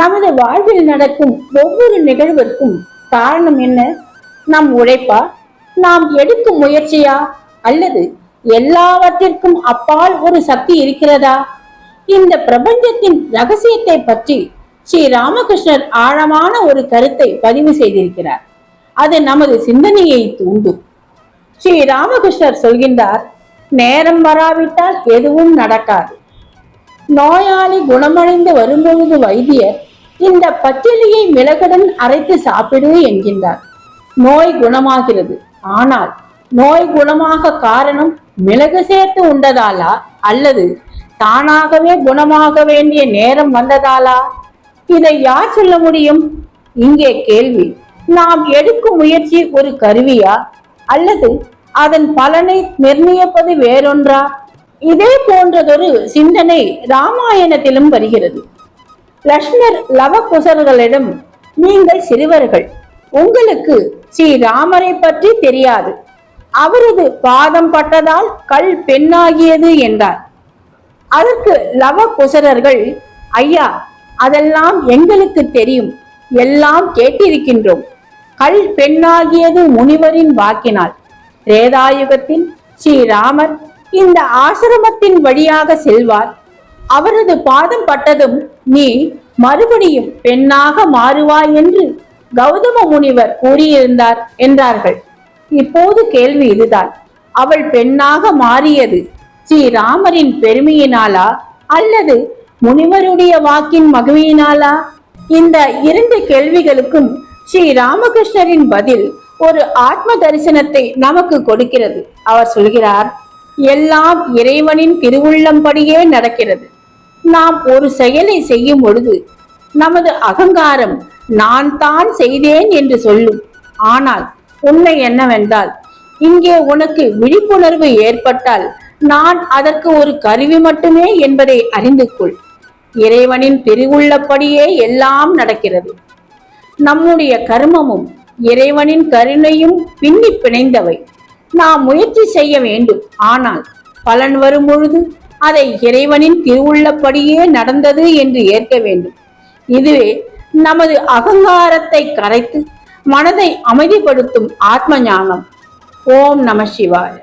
நமது வாழ்வில் நடக்கும் ஒவ்வொரு நிகழ்விற்கும் காரணம் என்ன? நம் உழைப்பா? நாம் எடுக்கும் முயற்சியா? அல்லது எல்லாவற்றிற்கும் அப்பால் ஒரு சக்தி இருக்கிறதா? இந்த பிரபஞ்சத்தின் ரகசியத்தை பற்றி ஸ்ரீ ராமகிருஷ்ணர் ஆழமான ஒரு கருத்தை பதிவு செய்திருக்கிறார். அது நமது சிந்தனையை தூண்டும். ஸ்ரீ ராமகிருஷ்ணர் சொல்கின்றார் நேரம் வராவிட்டால் எதுவும் நடக்காது. நோயாளி குணமடைந்து வரும்பொழுது வைத்தியர் இந்த பச்சிலையை மிளகுடன் அரைத்து சாப்பிடு என்கின்றார். நோய் குணமாகிறது. ஆனால் நோய் குணமாக காரணம் மிளகு சேர்த்து உண்டதாலா? அல்லது தானாகவே குணமாக வேண்டிய நேரம் வந்ததாலா? இதை யார் சொல்ல முடியும்? இங்கே கேள்வி. நாம் எடுக்கும் முயற்சி ஒரு கருவியா? அல்லது அதன் பலனை நிர்ணயிப்பது வேறொன்றா? இதே போன்றதொரு சிந்தனை ராமாயணத்திலும் வருகிறது. லக்ஷ்மர் லவகுசர்களிடம் நீங்கள் சிறுவர்கள். உங்களுக்கு ஸ்ரீ ராமரை பற்றி தெரியாது. அவரது பாதம் பட்டதால் கல் பெண்ணாகியது என்றார். அதற்கு லவகுசரர்கள் ஐயா அதெல்லாம் எங்களுக்கு தெரியும். எல்லாம் கேட்டிருக்கின்றோம். கல் பெண்ணாகியது முனிவரின் வாக்கினால். திரேதாயுகத்தில் ஸ்ரீராமர் இந்த ஆசிரமத்தின் வழியாக செல்வார். அவரது பாதம் பட்டதும் நீ மறுபடியும் பெண்ணாக மாறுவாய் என்று கௌதம முனிவர் கூறியிருந்தார் என்றார்கள். இப்போது கேள்வி இதுதான். அவள் பெண்ணாக மாறியது ஸ்ரீராமரின் பெருமையினாலா அல்லது முனிவருடைய வாக்கின் மகிமையினாலா? இந்த இரண்டு கேள்விகளுக்கும் ஸ்ரீ ராமகிருஷ்ணரின் பதில் ஒரு ஆத்ம தரிசனத்தை நமக்கு கொடுக்கிறது. அவர் சொல்கிறார் எல்லாம் இறைவனின் திருவுள்ளம்படியே நடக்கிறது. நாம் ஒரு செயலை செய்யும் பொழுது நமது அகங்காரம் நான் தான் செய்தேன் என்று சொல்லும். ஆனால் உண்மை என்னவென்றால் இங்கே உனக்கு விழிப்புணர்வு ஏற்பட்டால் நான் அதற்கு ஒரு கருவி மட்டுமே என்பதை அறிந்து கொள். இறைவனின் பிரிவுள்ளபடியே எல்லாம் நடக்கிறது. நம்முடைய கர்மமும் இறைவனின் கருணையும் பின்னி பிணைந்தவை. நாம் முயற்சி செய்ய வேண்டும். ஆனால் பலன் வரும் பொழுது அதை இறைவனின் திருவுள்ளப்படியே நடந்தது என்று ஏற்க வேண்டும். இதுவே நமது அகங்காரத்தை கரைத்து மனதை அமைதிப்படுத்தும் ஆத்ம ஞானம் ஓம் நம சிவாய.